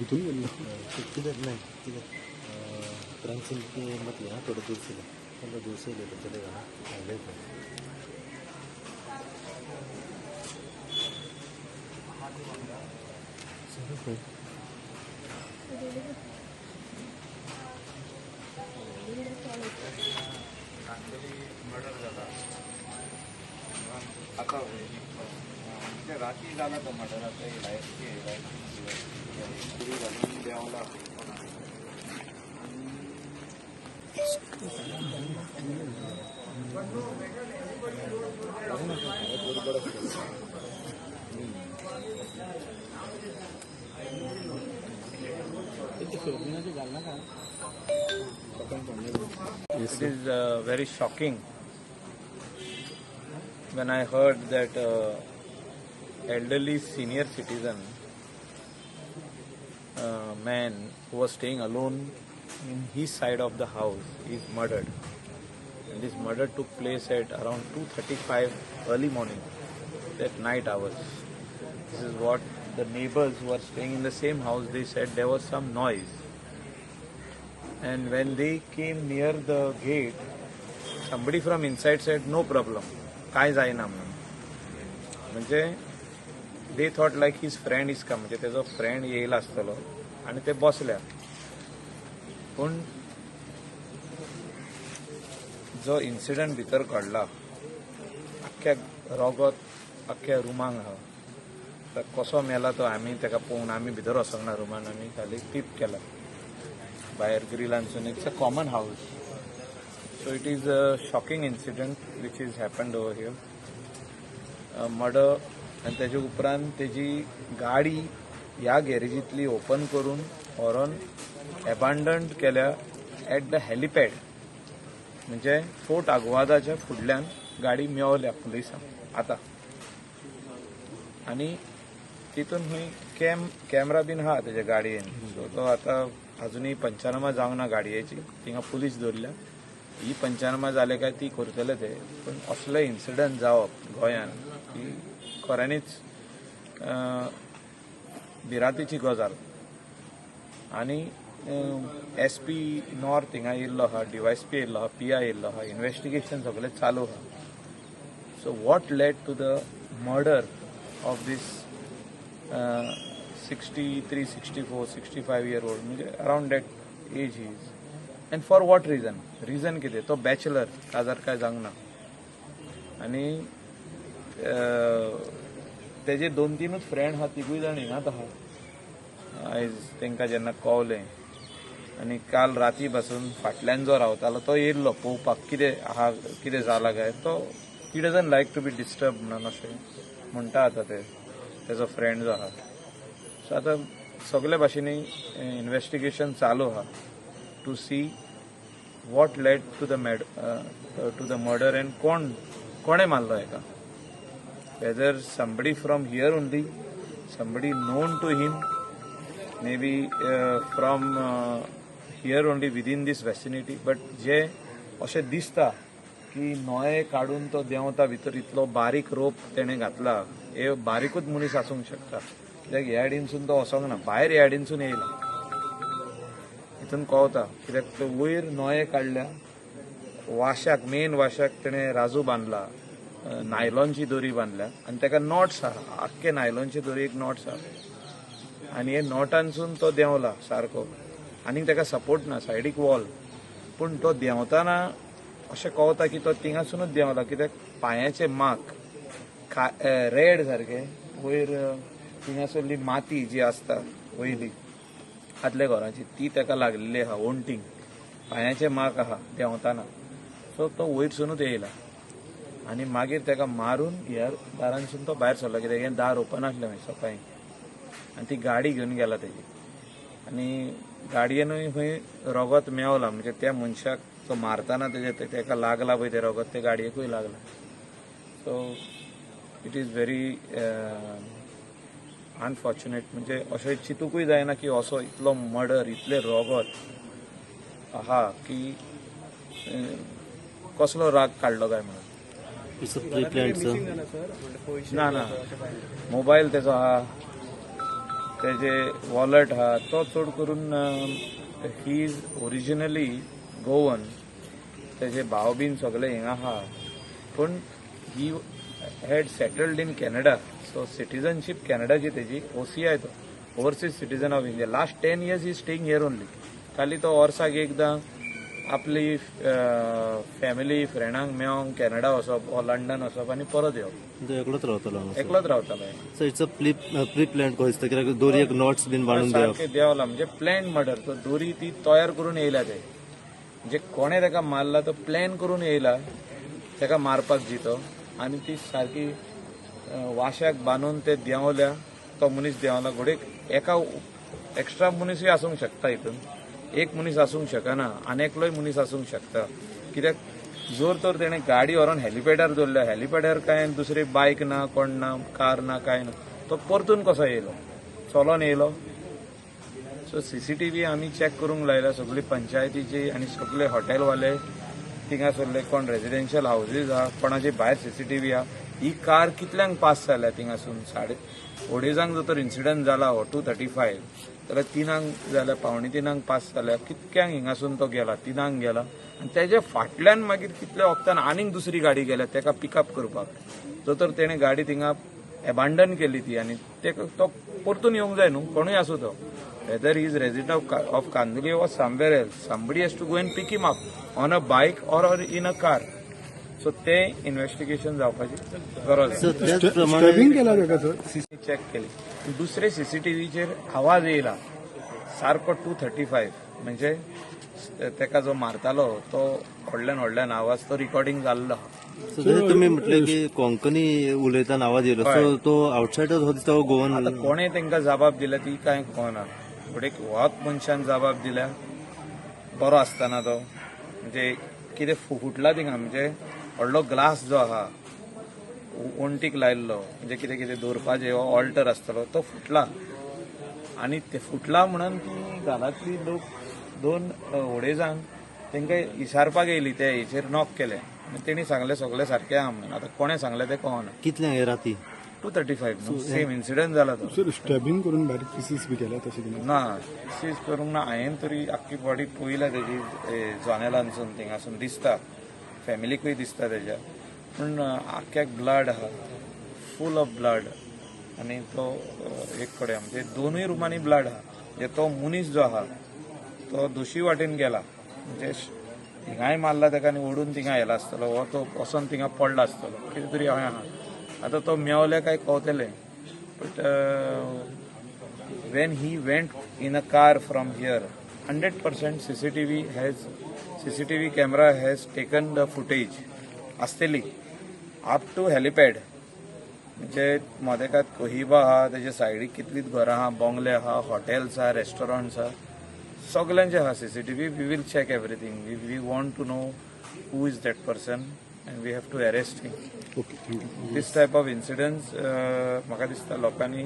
हांगा तूं भितून गेल्लो कितें नाही कितें फ्रेंड्स ते म्हटलें हां थोडे दीस येयले थोडे दीस येयले तेंचे हांवें आता म्हणजे रात्री झाला तो मर्डर आता हे लायफची पुरी घालून देवाला It is uh, very shocking when I heard that uh, elderly senior citizen uh, man who was staying alone in his side of the house is murdered. And this murder took place at around 2:35 early morning, at night hours. This is what the neighbors who are staying in the same house they said there was some noise. And when they came near the gate, somebody from inside said, No problem, काय जायना म्हणून म्हणजे they thought like his friend is come म्हणजे त्याचा friend येईल आसतलो आणि ते बसल्या. पूण जो इन्सिडंट भितर घडला अख्ख्या रोगत अख्ख्या रुमांक हा तर कसो मेला तो आमी ताका पळोवन आमी भितर वचोंक ना रुमान आमी खाली पीप केला भायर ग्रिलांसून it's a common house so it is a shocking incident which is happened over here murder आनी त्याच्या उपरांत तेजी गाडी ह्या गॅरेजींतली ओपन करून व्हरोन एबांडंट केल्या एट द हॅलिपॅड म्हणजे फोर्ट आग्वादाच्या फुडल्यान गाडी मेवल्या पुलिसांक आतां. आनी तितून खंय कॅम कॅमेरा बीन आहा तेज्या गाडयेन. सो तो आतां अजुनूय पंचनामा जावंक ना गाडयेची थिंगा पुलीस दवरल्या ही पंचनामा जाले काय ती करतले ते पूण असले इन्सिडंट जावप गोंयान की खऱ्यांनीच भिरांतीची गजाल आनी एस पी नॉर्थ हिंगा येयल्लो आहा पी येयल्लो आहा पी आय येयल्लो आहा इन्व्हेस्टिगेशन सगळें चालू आहा so what led to the murder of this sixty three sixty four sixty five year old म्हणजे around that age is and for what reason reason कितें तो बॅचलर काजार काय जावंक ना आनी तेजे दोन तीनच फ्रेंड आहा तिगूय जाण हिंगात आहा आयज तांकां जेन्ना कळलें आनी काल राती पासून फाटल्यान जो रावतालो तो येयल्लो पळोवपाक कितें आहा कितें जाला काय? तो he doesn't like to be disturb म्हणून अशें म्हणटा आतां ते. तेजो फ्रेंड जो आहा सो आतां सगळे भाशेनी इन्व्हेस्टिगेशन चालू आहा to see what led to the mad to the murder and कोण कोणें मारलो हेका whether somebody from here only, somebody known to him maybe uh, from uh, here only within this vicinity. But जे अशें दिसता की नोये काडून तो देंवता भितर इतलो बारीक रोप तेणें घातला हे बारीकूच मनीस आसूंक शकता. कित्याक ह्या आडीनसून तो वचोंक ना भायर ह्या सायडीनसून येयला हितून कळता कित्याक तो वयर नोये काडल्या वाशाक मेन वाशाक तेणें राजू बांदला नायलॉनची दोरी बांदल्या आनी ताका नॉट्स आहा आख्खे नायलॉनचे दोरयेक नॉट्स आहा आनी हे नॉटांसून तो देंवला सारको आनीक ताका सपोर्ट ना सायडीक वॉल पूण तो देंवताना अशें कळता की तो तिंगासूनच देंवला कित्याक पांयाचे माक खा रेड सारखे वयर तिंगासरली माती जी आसता वयली आदल्या घराची ती ताका लागलेली आहा ओंटींग. पांयाचे माक आहा देंवताना. सो तो वयरसूनच येयला. आनी मागीर ताका मारून ह्या दारांसून तो भायर सरलो. कित्याक हें दार ओपन आसलें मागीर सकाळीं आनी ती गाडी घेवन गेला तेजी. आनी गाडयेनूय खंय रगत मेवला. म्हणजे त्या मनशाक तो मारताना तेजे ताका लागला पळय ते रगत. ते गाडयेकूय लागला. So it is very unfortunate म्हणजे अशें चिंतूकूय जायना की असो इतलो मर्डर इतले रगत. आहा की कसलो राग काडलो काय म्हणून? प्री ना ना. मोबायल त्याचा हा तेजे वॉलेट हा तो चड करून ही इज ओरिजिनली गोवन. तेजे भाव बीन सगळे हिंगा आहा पूण he had settled in Canada so citizenship कॅनडाची तेजी ओसीआय तो. Overseas citizen of India last ten years he staying here only खाली तो वर्साक एकदां आपली फॅमिली फ्रेंडांक मेळोंक कॅनडा वचप वा लंडन वचप आनी परत येवप तो एकलोच रावतलो एकलोच रावतालो so it's a pre plan कहो दिसता कित्याक दोरयेक नॉट्स बीन बांधून देवला म्हणजे प्लॅन मर्डर तो दोरी ती तयार करून येयला ते. म्हणजे कोणे ताका मारला तो प्लॅन करून येयला ताका मारपाक जितो. आनी ती सारकी वाश्याक बांदून ते देंवल्या तो मनीस देंवला घोडेक एका एक्स्ट्रा मनीसूय आसूंक शकता हितून एक मनीस आसूंक शकना आनी एकलोय मनीस आसूंक शकता. कित्याक जोर तर तेणें गाडी व्हरोन हॅलिपॅडार दवरल्या हॅलिपॅडार काय दुसरी बायक ना कोण ना कार ना काय ना. तो परतून कसो येयलो? चलोन येयलो? सो सीसीटीव्ही आम्ही चॅक करूंक लायला सगळी पंचायतीची आणि सगळे हॉटेलवाले. थिंगासरले कोण रेजिडेन्शियल हाऊजीस आहा कोणाचे भायर सीसीटीव्ही आहा ही कार कितल्यांक पास जाल्या थिंगासून साडे ओडेजांक जो तर इन्सिडंट जाला हो टू थर्टी फायव्ह जाल्यार तिनांक जाल्यार पावणे तिनांक पास जाल्या कितक्यांक हिंगासून तो गेला तिनांक गेला. आनी तेजे फाटल्यान मागीर कितल्या वक्तान आनीक दुसरी गाडी गेल्या तेका पिकअप करपाक. जो तर तेणे गाडी थिंगा एबांडन केली ती आनी तेका तो परतून येवंक जाय न्हू कोणूय आसूं तो. Whether he is resident of, Ka- of Kanduli or somewhere else, somebody has to go and pick him up on a bike or, or in a car. So ते इन्व्हेस्टिगेशन जावपाची गरज सो सीसी चेक केली. दुसरे सीसीटीव्हीचेर आवाज येयला. सारको to thirty five म्हणजे तेका जो मारतालो तो व्हडल्यान व्हडल्यान आवाज तो रिकॉर्डिंग जाल्लो आहा. सो जशें तुमी म्हटलें की कोंकणी उलयतना आवाज येयलो. सो तो आउटसायडर हो दिसता गोवन कोणे तांकां जबाब दिला? ती कांय कळना फुडें होच मनशान जबाब दिल्या बरो आसतना तो. म्हणजे कितें फु- फुटला थिंगा म्हणजे व्हडलो ग्लास जो आहा वणटीक लायल्लो म्हणजे कितें कितें दवरपाचें हो ऑल्टर आसतलो तो फुटला. आनी ते फुटला म्हणून ती घालातली लोक दोन ओडेजांक तांकां इशारपाक येयली ते हेचेर नॉक केले. आनी तेणी सांगलें सगळें सारकें आहा म्हणून. आतां कोणें सांगलें तें कळना कितल्यांक हे राती? Two thirty five same incident जाला तो. सर स्टॅबिंग करून बारीक पिसीस बी केल्या तशें कितें ना सीज करूंक ना हांवें तरी आख्खी बॉडी पळयल्या तेजी जॉनेलांसून थिंगासून दिसता. फॅमिलीकूय दिसता तेज्या पूण आख्याक ब्लड आहा फूल ऑफ ब्लड आनी तो एक कडेन म्हणजे दोनूय रुमांनी ब्लड आहा म्हणजे तो मनीस जो आहा तो दोशी वाटेन गेला. म्हणजे थिंगाय हिंगाय मारला ताका आनी ओडून थिंगा येला आसतलो हो तो पसून थिंगा पडला आसतलो कितें तरी हय आहा आतां तो मेवले काय कवतले but when he want in a car from a hundred from here 100% cctv has cctv camera has taken the footage. asteli up to helipad. म्हणजे मोदेकात कोहिबा आहा तेजे सायडीक कितलीच घरां आहा बंगले आहा हॉटेल्स आहा रेस्टॉरंट्स आहा सगळ्यांचे आहा CCTV. We will check everything we we want to know who is that person and we have to arrest him this type of incidents म्हाका दिसता लोकांनी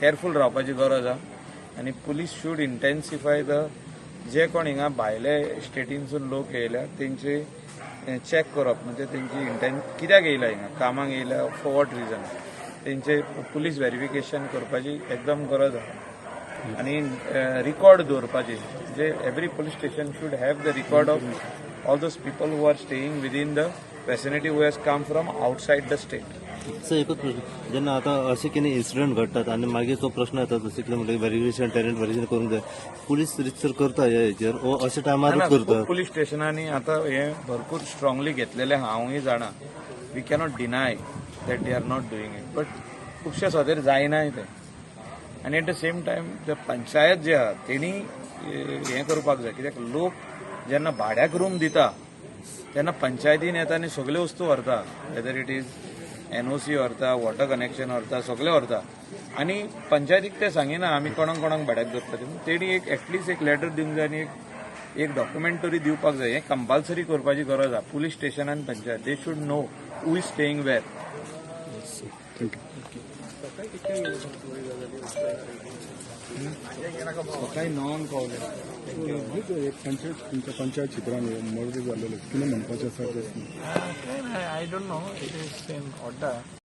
केअरफूल रावपाची गरज आहा आनी पुलीस शूड इंटेन्सिफाय द जे कोण हिंगा भायले स्टेटीनसून लोक येयल्या तेंचे चॅक करप म्हणजे तेंची इंटेन कित्याक येयल्या हिंगा कामाक येयल्या फॉर वॉट रिजन तेंचे पुलीस व्हेरिफिकेशन करपाची एकदम गरज आहा आनी रिकॉर्ड दवरपाची जे every police station should have the record of all those people who are staying within the vicinity who has come from outside the state so एकच प्रश्न. जेन्ना आतां अशे कितें इन्सिडंट घडटात आनी मागीर तो प्रश्न येता जशें की म्हणजे व्हेरिफिकेशन टेरंट व्हेरिफिकेशन करूंक जाय पुलीस रितसर करता ह्या हेचेर ओ अशा टायमारूच करता पुलीस स्टेशनांनी आता हे भरपूर स्ट्रॉंगली घेतलेले हांवूय जाणा we cannot deny that they are not doing it but खुबशे सदेर जायनाय ते आनी at the same time panchayat जे आहा तेणी हें करपाक जाय. कित्याक? लोक जेन्ना भाड्याक रूम दिता तेन्ना पंचायतीन येता आनी सगल्यो वस्तू व्हरता वेदर इट इज एनओसी व्हरता वॉटर कनेक्शन व्हरता सगळें व्हरता आनी पंचायतीक ते सांगिना आमी कोणाक कोणाक भाड्याक दवरता ते तेणी एक एटलिस्ट एक लेटर दिवंक जाय आनी एक एक डॉक्युमेंट तरी दिवपाक जाय. हें कंपल्सरी करपाची गरज आहा. पुलीस स्टेशन आनी panchayat. They should know who is staying where thank you सकाळी णवांक पावले एक. पंचायत तुमच्या पंचायत चित्रान मर्ज जालेले कितें म्हणपाचें आसा तें काय नाही I don't know it is in order